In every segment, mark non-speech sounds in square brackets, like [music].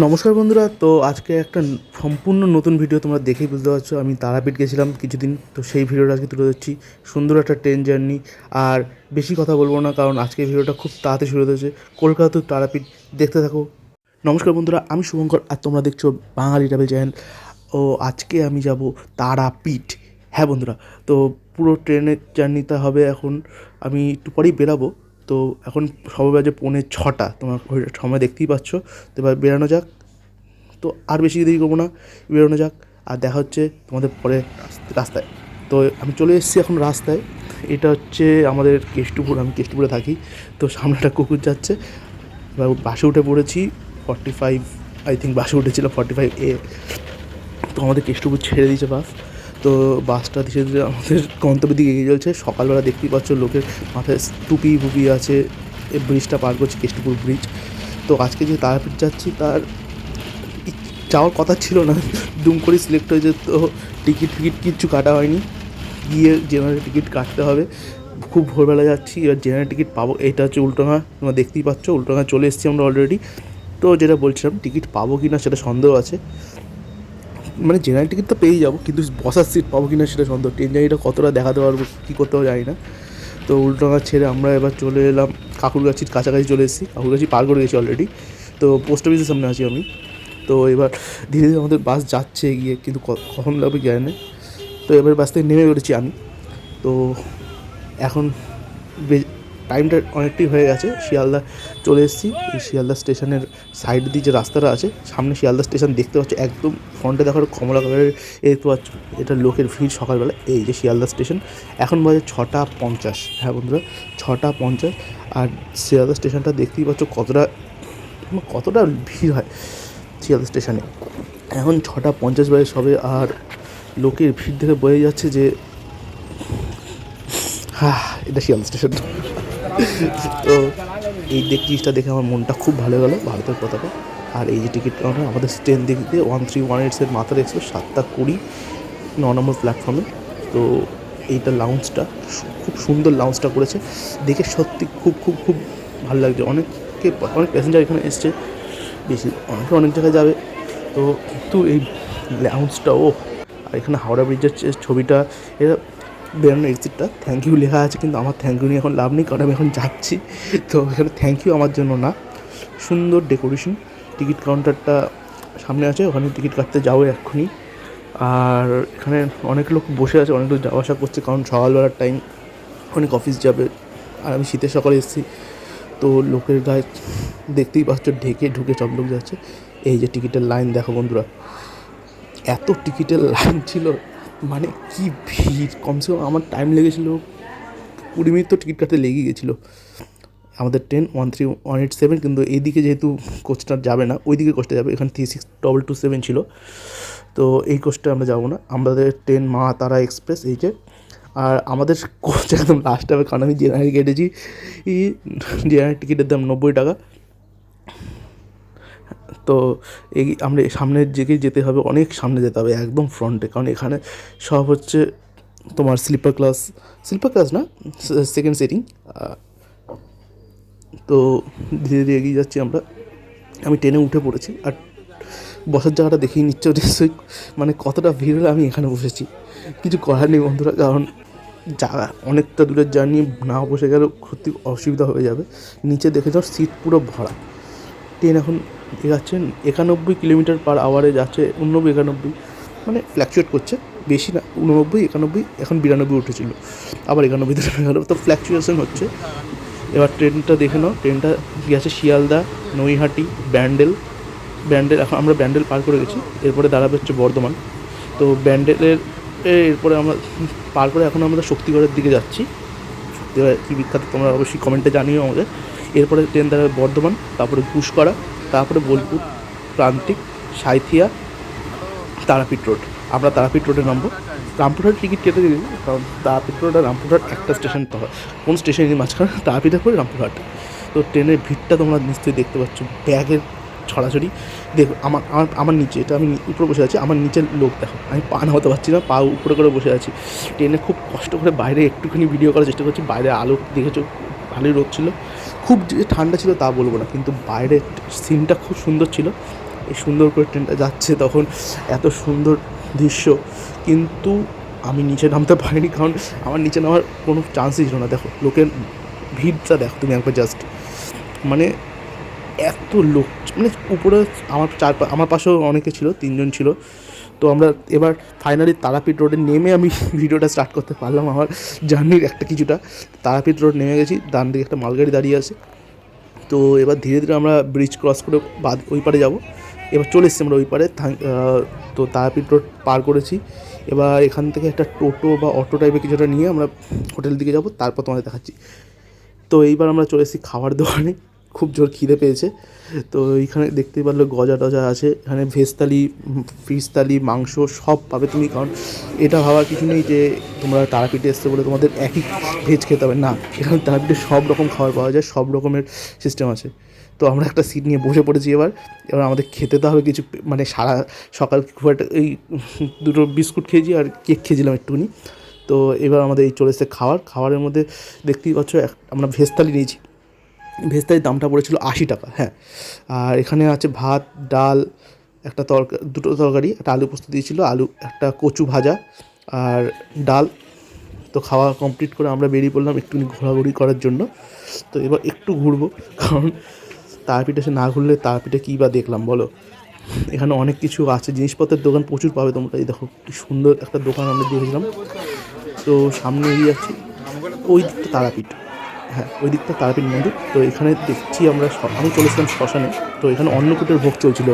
নমস্কার বন্ধুরা, তো আজকে একটা সম্পূর্ণ নতুন ভিডিও তোমরা দেখেই বুঝতে পারছ। আমি তারাপীঠ গেছিলাম কিছুদিন, তো সেই ভিডিওটা আজকে তুলে ধরছি। সুন্দর একটা ট্রেন জার্নি আর বেশি কথা বলব না, কারণ আজকের ভিডিওটা খুব তাড়াতাড়ি শুরু হচ্ছে কলকাতা টু তারাপীঠ দেখতে থাকো। নমস্কার বন্ধুরা, আমি শুভঙ্কর, আর তোমরা দেখছ বাঙালি ট্রাভেল চ্যানেল ও, আজকে আমি যাব তারাপীঠ। হ্যাঁ বন্ধুরা, তো পুরো ট্রেনের জার্নিটা হবে এখন, আমি একটু পরেই বেরাবো। তো এখন সবে বাজে পৌনে ছটা, তোমার সময় দেখতেই পাচ্ছ। তো এবার বেরানো যাক। তো আর বেশি দেরি করব না, বেরোনো যাক। আর দেখা হচ্ছে তোমাদের পরে রাস্তায় তো আমি চলে এসেছি এখন রাস্তায়। এটা হচ্ছে আমাদের কেষ্টপুর, আমি কেষ্টপুরে থাকি। তো সামনে একটা কুকুর যাচ্ছে। এবার বাসে উঠে পড়েছি। ফর্টি ফাইভ আই থিঙ্ক বাসে উঠেছিল ফর্টি ফাইভ এ তো আমাদের কেষ্টপুর ছেড়ে দিয়েছে বাস। তো বাসটা ধীরে ধীরে আমাদের গন্তব্যের দিকে এগিয়ে চলছে। সকালবেলা দেখতেই পাচ্ছ লোকের মাথায় টুপি ফুপি আছে এই ব্রিজটা পার করছে কেষ্টপুর ব্রিজ তো আজকে যে তারাপীঠ যাচ্ছি, তার যাওয়ার কথা ছিল না। দুম করে সিলেক্ট হয়েছে, তো টিকিট ফিকিট কিচ্ছু কাটা হয়নি। গিয়ে জেনারেল টিকিট কাটতে হবে। খুব ভোরবেলা যাচ্ছি, এবার জেনারেল টিকিট পাবো। এটা হচ্ছে উল্টোঙা, তোমরা দেখতেই পাচ্ছ, উল্টোঙা চলে এসেছি আমরা অলরেডি তো যেটা বলছিলাম টিকিট পাবো কি না সেটা সন্দেহ আছে। মানে জেনারেল টিকিট তো পেয়েই যাব, কিন্তু বসার সিট পাবো কি না সেটা সন্দেহ। ট্রেন জার্নিটা কতটা দেখাতে পারব, কী করতে হবে জানি না। তো উল্টোঙা ছেড়ে আমরা এবার চলে এলাম কাকুরগাছির কাছাকাছি চলে এসেছি। কাকুরগাছি পার করে গেছি অলরেডি তো পোস্ট অফিসের সামনে আছি আমি। তো এবার ধীরে ধীরে আমাদের বাস যাচ্ছে এগিয়ে, কিন্তু কখন লাগবে জানি। না তো এবার বাস থেকে নেমে পড়েছি আমি। তো এখন টাইমটা অনেকটাই হয়ে গেছে। শিয়ালদা চলে এসেছি। এই শিয়ালদা স্টেশনের সাইড দিয়ে যে রাস্তাটা আছে, সামনে শিয়ালদা স্টেশন দেখতে পাচ্ছ, একদম ফ্রন্টে দেখার কমলা কালারের দেখতে পাচ্ছ, এটা লোকের ভিড় সকালবেলা। এই যে শিয়ালদা স্টেশন, এখন বাজে ছটা পঞ্চাশ। হ্যাঁ বন্ধুরা, ছটা পঞ্চাশ। আর শিয়ালদা স্টেশনটা দেখতেই পাচ্ছ কতটা কতটা ভিড় হয় শিয়ালদা স্টেশনে। এখন ছটা পঞ্চাশ বাজে সবে, আর লোকের ভিড় দেখে বোঝা যাচ্ছে যে হ্যাঁ এটা শিয়ালদা স্টেশন। তো এই দেখ জিনিসটা দেখে আমার মনটা খুব ভালো গেলো ভারতের পতাকা। আর এই যে টিকিট কাউন্টার আমাদের ট্রেন দিক দিয়ে ওয়ান থ্রি ওয়ান এইটসের মাথার এক্সপ্রেস সাতটা কুড়ি, ন নম্বর প্ল্যাটফর্মে তো এইটা লাউঞ্জটা খুব সুন্দর লাউঞ্জটা করেছে। দেখে সত্যি খুব খুব খুব ভালো লাগছে। অনেকে অনেক প্যাসেঞ্জার এখানে এসছে। বেশি, অনেকে অনেক জায়গায় যাবে। তো কিন্তু এই লাউঞ্জটা ও আর এখানে হাওড়া ব্রিজের ছবিটা এটা বেরোনোর এক্সিটটা থ্যাংক ইউ লেখা আছে, কিন্তু আমার থ্যাংক ইউ নিয়ে এখন লাভ নেই, কারণ আমি এখন যাচ্ছি। তো এখানে থ্যাংক ইউ আমার জন্য না। সুন্দর ডেকোরেশন টিকিট কাউন্টারটা সামনে আছে, ওখানে টিকিট কাটতে যাব এক্ষুনি। আর এখানে অনেক লোক বসে আছে, অনেক লোক যাওয়া আসা করছে, কারণ সকালবেলার টাইম অনেক অফিস যাবে। আর আমি শীতের সকালে এসেছি, তো লোকের গায়ে দেখতেই পাচ্ছ, ঢেকে ঢুকে সব লোক যাচ্ছে। এই যে টিকিটের লাইন দেখো বন্ধুরা। এত টিকিটের লাইন ছিল মানে কি ভিড়? কমসে কম আমার টাইম লেগেছিল, কুড়ি মিনিট তো টিকিট কাটতে লেগে গেছিল। আমাদের train one three one eight seven কিন্তু এইদিকে যেহেতু কোচটা যাবে না ওই দিকে কোচটা যাবে, এখানে three six double two seven ছিল। তো এই কোচটা আমরা যাব না। আমাদের ট্রেন মা তারা এক্সপ্রেস এই যে। আর আমাদের কোচ একদম লাস্ট হবে কারণ আমি জেনারেল কেটেছি জেনারেল টিকিটের দাম নব্বই টাকা। তো এই আমরা সামনের দিকে যেতে হবে, অনেক সামনে যেতে হবে, একদম ফ্রন্টে কারণ এখানে সব হচ্ছে তোমার স্লিপার ক্লাস স্লিপার ক্লাস না সেকেন্ড সিটিং তো ধীরে ধীরে এগিয়ে যাচ্ছি আমরা। আমি ট্রেনে উঠে পড়েছি আর বসার জায়গাটা দেখেই নিশ্চয় নিশ্চয়ই মানে কতটা ভিড় হলে আমি এখানে বসেছি। কিছু করার নেই বন্ধুরা, কারণ জায়গা অনেকটা দূরের জার্নি না বসে গেলেও সত্যি অসুবিধা হয়ে যাবে। নিচে দেখে যাও সিট পুরো ভরা। ট্রেন এখন এগাচ্ছেন, একানব্বই কিলোমিটার পার আওয়ারে যাচ্ছে, উননব্বই, একানব্বই মানে ফ্ল্যাকচুয়েট করছে, বেশি না, উননব্বই, একানব্বই, এখন বিরানব্বই উঠেছিল, আবার একানব্বই গেল তো ফ্ল্যাকচুয়েশন হচ্ছে। এবার ট্রেনটা দেখে নাও, ট্রেনটা গেছে শিয়ালদা, নৈহাটি, ব্যান্ডেল ব্যান্ডেল, এখন আমরা ব্যান্ডেল পার করে গেছি, এরপরে দাঁড়াবে হচ্ছে বর্ধমান। তো ব্যান্ডেলের, এরপরে আমরা পার করে এখন আমরা শক্তিগড়ের দিকে যাচ্ছি। শক্তিগড় কী বিখ্যাত, তোমরা অবশ্যই কমেন্টে জানিও আমাদের। এরপরে ট্রেন দাঁড়াবে বর্ধমান, তারপরে ঘুষকরা তারপরে বোলপুর, প্রান্তিক, সাঁইথিয়া, তারাপীঠ রোড। আমরা তারাপীঠ রোডে নামবো। রামপুরহাট টিকিট কেটে দিয়েছি কারণ তারাপীঠ রোড আর রামপুরহাট একটা স্টেশন তো হয় কোন স্টেশনের মাঝখানে? তারাপীঠ পরে রামপুরহাট। তো ট্রেনের ভিড়টা তোমরা নিশ্চয়ই দেখতে পাচ্ছ। ব্যাগের ছড়াছড়ি। দেখো, আমার আমার আমার নিচে, এটা আমি উপরে বসে আছি, আমার নিচের লোক দেখো। আমি পা নামাতে পারছি না, পা উপরে করে বসে আছি। ট্রেনে খুব কষ্ট করে বাইরে একটুখানি ভিডিও করার চেষ্টা করছি। বাইরে আলো দেখেছ, ভালোই রোদ ছিল। খুব যে ঠান্ডা ছিল তা বলব না, কিন্তু বাইরের সিনটা খুব সুন্দর ছিল। এই সুন্দর করে ট্রেনটা যাচ্ছে তখন, এত সুন্দর দৃশ্য। কিন্তু আমি নিচে নামতে পারিনি, কারণ আমার নিচে নামার কোনো চান্সই ছিল না। দেখো, লোকের ভিড়টা দেখো তুমি একবার জাস্ট মানে এত লোক মানে উপরে আমার চার আমার পাশেও অনেকে ছিল, তিনজন ছিল। তো আমরা এবার ফাইনালি তারাপীঠ রোডে নেমে আমি [laughs] ভিডিওটা স্টার্ট করতে পারলাম আমার জার্নির একটা কিছুটা। তারাপীঠ রোড নেমে গেছি, ডান দিকে একটা মালগাড়ি দাঁড়িয়ে আছে। তো এবার ধীরে ধীরে আমরা ব্রিজ ক্রস করে বাদ, ওই পারে যাব। এবার চলে এসেছি আমরা ওই পারে তো তারাপীঠ রোড পার করেছি। এবার এখান থেকে একটা টোটো বা অটো টাইপের কিছুটা নিয়ে আমরা হোটেলের দিকে যাব, তারপর তোমাদের দেখাচ্ছি। তো এইবার আমরা চলে এসেছি খাবার দোকানে। খুব জোর খিদে পেয়েছে। তো এইখানে দেখতেই পারলে গজা টজা আছে। এখানে ভেজ থালি মাংস সব পাবে তুমি। কারণ এটা ভাবার কিছু নেই যে তোমরা তারাপীঠে এসছো বলে তোমাদের একই ভেজ খেতে হবে। না, এখানে তারাপীঠে সব রকম খাবার পাওয়া যায়, সব রকমের সিস্টেম আছে। তো আমরা একটা সিট নিয়ে বসে পড়েছি এবার। এবার আমাদের খেতে তো হবে কিছু মানে সারা সকাল খুব একটা এই দুটো বিস্কুট খেয়েছি আর কেক খেয়েছিলাম একটুখানি। তো এবার আমাদের এই চলে এসেছে খাবার খাবারের মধ্যে দেখতেই পাচ্ছ আমরা ভেজ থালি নিয়েছি। থালির দামটা পড়েছিল আশি টাকা হ্যাঁ। আর এখানে আছে ভাত, ডাল, একটা তরকারি দুটো তরকারি, একটা আলু পোস্ত দিয়েছিল, আলু, একটা কচু ভাজা আর ডাল। তো খাওয়া কমপ্লিট করে আমরা বেরিয়ে পড়লাম একটুখানি ঘোরাঘুরি করার জন্য। তো এবার একটু ঘুরবো, কারণ তারপিঠে সে না ঘুরলে তারপিঠে কী বা দেখলাম, বলো? এখানে অনেক কিছু আছে, জিনিসপত্রের দোকান প্রচুর পাবে তোমরা। এই দেখো, কি সুন্দর একটা দোকান আমরা দেখেছিলাম। তো সামনে এগিয়ে যাচ্ছি, ওই তারাপীঠ। হ্যাঁ ওই দিকটা তারাপীঠ মন্দির। তো এখানে দেখছি আমরা আমি চলেছিলাম শ্মশানে। তো এখানে অন্নকূটের ভোগ চলছিল।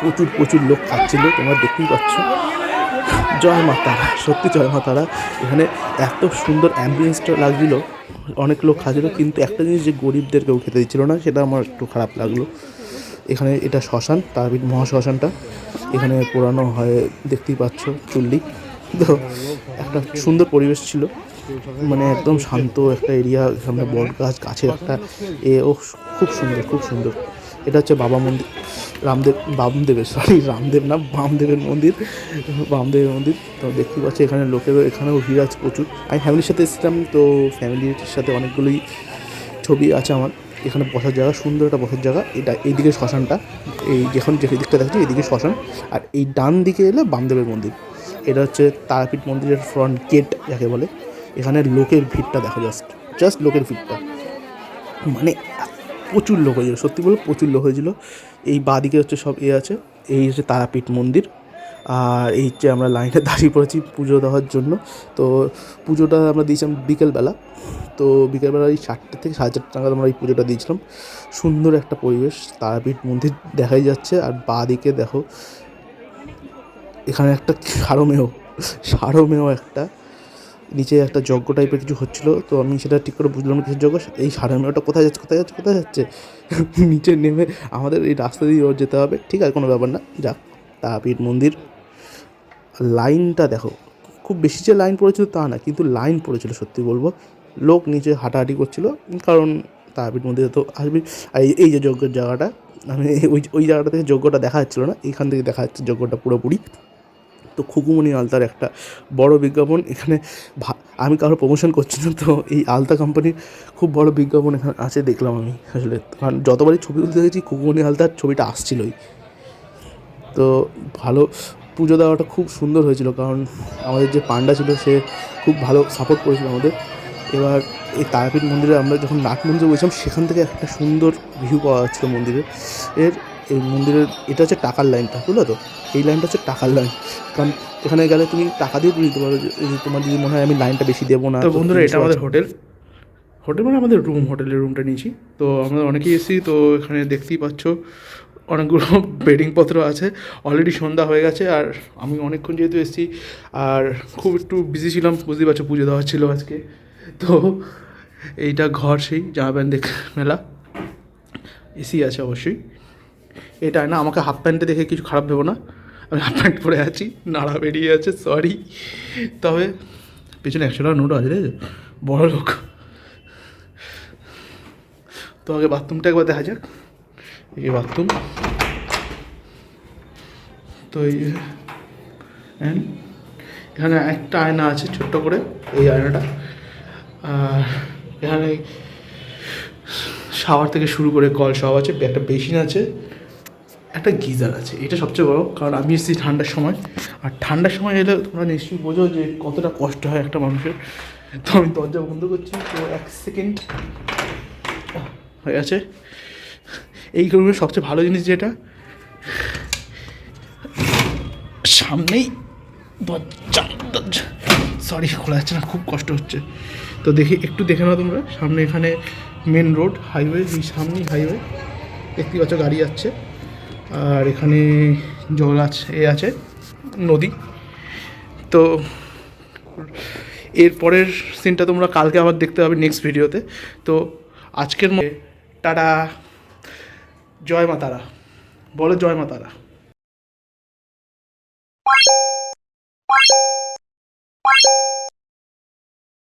প্রচুর প্রচুর লোক খাচ্ছিল তোমরা দেখতেই পাচ্ছ। জয় মা তারা, সত্যি জয় মা তারা। এখানে এত সুন্দর অ্যাম্বিয়েন্সটা লাগছিল। অনেক লোক খাচ্ছিল কিন্তু একটা জিনিস যে গরিবদের কেউ খেতে দিচ্ছিল না, সেটা আমার একটু খারাপ লাগল। এখানে এটা শ্মশান, তারাপীঠ মহাশ্মশানটা। এখানে পোড়ানো হয়, দেখতেই পাচ্ছ, চুল্লি। তো একটা সুন্দর পরিবেশ ছিল। মানে একদম শান্ত একটা এরিয়া, সামনে বট গাছ গাছের একটা এ, ও খুব সুন্দর খুব সুন্দর। এটা হচ্ছে বাবা মন্দির, রামদেব, বামদেবের সরি রামদেব না, বামদেবের মন্দির বামদেবের মন্দির। তো দেখতে পাচ্ছি এখানে লোকেরও, এখানেও ভিড় আছে প্রচুর। আমি ফ্যামিলির সাথে এসেছিলাম, তো ফ্যামিলির সাথে অনেকগুলোই ছবি আছে আমার। এখানে বসার জায়গা, সুন্দর একটা বসার জায়গা। এটা এইদিকে শ্মশানটা, এই যেখানে যে দিকটা দেখাচ্ছি এইদিকে শ্মশান। আর এই ডান দিকে এলে বামদেবের মন্দির। এটা হচ্ছে তারাপীঠ মন্দিরের ফ্রন্ট গেট যাকে বলে। এখানে লোকের ভিড়টা দেখা জাস্ট জাস্ট লোকের ভিড়টা। মানে প্রচুর লোক হয়েছিল, সত্যি বলে প্রচুর লোক হয়েছিল। এই বাদিকে হচ্ছে সব এ আছে, এই হচ্ছে তারাপীঠ মন্দির। আর এই যে আমরা লাইনে দাঁড়িয়ে পড়েছি পুজো দেওয়ার জন্য, তো পুজোটা আমরা দিয়েছিলাম বিকেলবেলা। তো বিকেলবেলা এই চারটে থেকে সাড়ে চারটে নাগাদ আমরা এই পুজোটা দিয়েছিলাম। সুন্দর একটা পরিবেশ, তারাপীঠ মন্দির দেখাই যাচ্ছে। আর বাদিকে দেখো এখানে একটা সারমেয় সারমেয় একটা, নিচে একটা যজ্ঞ টাইপের কিছু হচ্ছিল, তো আমি সেটা ঠিক করে বুঝলাম না কিসের যজ্ঞ, এই সারমেয়টা কোথায় যাচ্ছে কোথায় যাচ্ছে কোথায় যাচ্ছে? [laughs] নিচে নেমে আমাদের এই রাস্তা দিয়ে যেতে হবে, ঠিক আছে, কোনো ব্যাপার না, যাক, তারাপীঠ মন্দির। লাইনটা দেখো, খুব বেশি যে লাইন পড়েছিল তা না, কিন্তু লাইন পড়েছিল, সত্যি বলব। লোক নিচে হাঁটাহাঁটি করছিল, কারণ তারাপীঠ মন্দিরে তো আসবি, আর এই যে যজ্ঞের জায়গাটা, আমি ওই ওই জায়গাটা থেকে যজ্ঞটা দেখা যাচ্ছিল না এইখান থেকে দেখা যাচ্ছে যজ্ঞটা পুরোপুরি। তো খুকুমণি আলতার একটা বড় বিজ্ঞাপন। এখানে আমি কারও প্রমোশন করছি না, তো এই আলতা কোম্পানির খুব বড় বিজ্ঞাপন এখানে আছে দেখলাম আমি আসলে। কারণ যতবারই ছবি তুলতে দেখেছি, খুকুমণি আলতার ছবিটা আসছিলই। তো ভালো পুজো দেওয়াটা খুব সুন্দর হয়েছিল, কারণ আমাদের যে পান্ডা ছিল সে খুব ভালো সাপোর্ট করেছিল আমাদের। এবার এই তারাপীঠ মন্দিরে আমরা যখন নাট মন্দিরে বলছিলাম সেখান থেকে একটা সুন্দর ভিউ পাওয়া যাচ্ছিল মন্দিরে। এর এই মন্দিরের এটা হচ্ছে টাকার লাইনটা বুঝলো তো? এই লাইনটা হচ্ছে টাকার লাইন। কারণ এখানে গেলে তুমি টাকা দিয়েও তুলে দিতে পারো যে- যে তোমার যদি মনে হয় আমি লাইনটা বেশি দেবো না তো বন্ধুরা এটা আমাদের হোটেল। হোটেল মানে আমাদের রুম হোটেলের রুমটা নিয়েছি। তো আমরা অনেকেই এসেছি তো এখানে দেখতেই পাচ্ছ অনেকগুলো [laughs] বেডিংপত্র আছে। অলরেডি সন্ধ্যা হয়ে গেছে আর আমি অনেকক্ষণ যেহেতু এসেছি আর খুব একটু বিজি ছিলাম বুঝতেই পারছ পুজো দেওয়া ছিল আজকে। তো এইটা ঘর সেই জামা প্যান্ট দেখ মেলা। এসি আছে অবশ্যই। এটা না, আমাকে হাফ প্যান্টে দেখে কিছু খারাপ ভেবো না। আমি হাফ প্যান্ট পরে আছি, নাড়া বেরিয়ে আছে সরি তবে, পিছনে একশো টাকা নোট আছে? বড় লোক। তো আগে বাথরুমটা একবার দেখা যাক। এই বাথরুম তো এই এখানে একটা আয়না আছে ছোট্ট করে, এই আয়নাটা। আর এখানে শাওয়ার থেকে শুরু করে কল সব আছে, একটা বেসিন আছে। একটা গিজার আছে, এটা সবচেয়ে বড়, কারণ আমি এসেছি ঠান্ডার সময়। আর ঠান্ডার সময় এলে তোমরা নিশ্চয়ই বোঝো যে কতটা কষ্ট হয় একটা মানুষের। তো আমি দরজা বন্ধ করছি, তো এক সেকেন্ড। হয়ে গেছে। এই রুমের সবচেয়ে ভালো জিনিস যেটা, সামনেই দরজা দরজা। সরি খোলা যাচ্ছে না, খুব কষ্ট হচ্ছে। তো দেখি, একটু দেখে নাও তোমরা, সামনে এখানে মেন রোড হাইওয়ে সামনেই হাইওয়ে দেখতে পাচ্ছ গাড়ি যাচ্ছে। আর এখানে জল আছে, এ আছে, নদী। তো এর পরের সিনটা তোমরা কালকে আবার দেখতে পাবে নেক্সট ভিডিওতে তো। আজকের টাটা। জয় মা তারা। বলো জয় মা তারা।